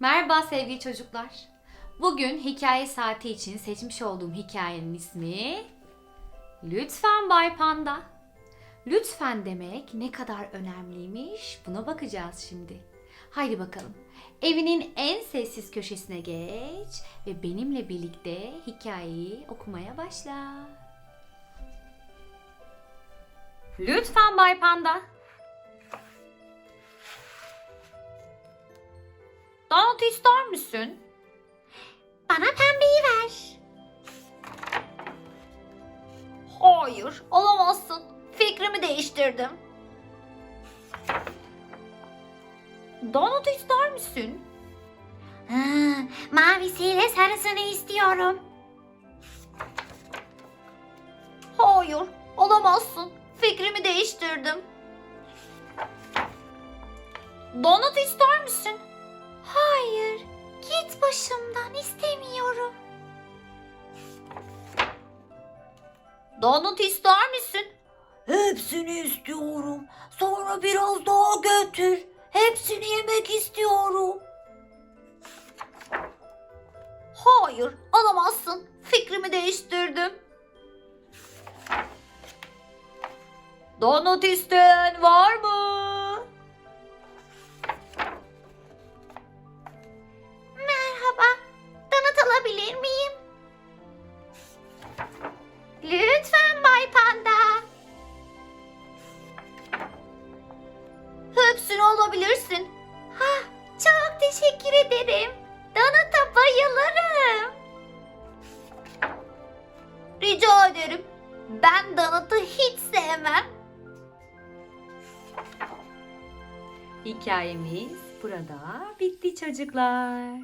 Merhaba sevgili çocuklar. Bugün hikaye saati için seçmiş olduğum hikayenin ismi Lütfen Bay Panda. Lütfen demek ne kadar önemliymiş buna bakacağız şimdi. Haydi bakalım. Evinin en sessiz köşesine geç ve benimle birlikte hikayeyi okumaya başla. Lütfen Bay Panda. Donut ister misin? Bana pembeyi ver. Hayır, alamazsın. Fikrimi değiştirdim. Donut ister misin? Ha, mavisiyle sarısını istiyorum. Hayır, alamazsın. Fikrimi değiştirdim. Donut ister misin? Donut ister misin? Hepsini istiyorum. Sonra biraz daha götür. Hepsini yemek istiyorum. Hayır, alamazsın. Fikrimi değiştirdim. Donut isteyen var mı? Hepsini alabilirsin. Hah, çok teşekkür ederim. Donut'a bayılırım. Rica ederim. Ben donut'u hiç sevmem. Hikayemiz burada bitti çocuklar.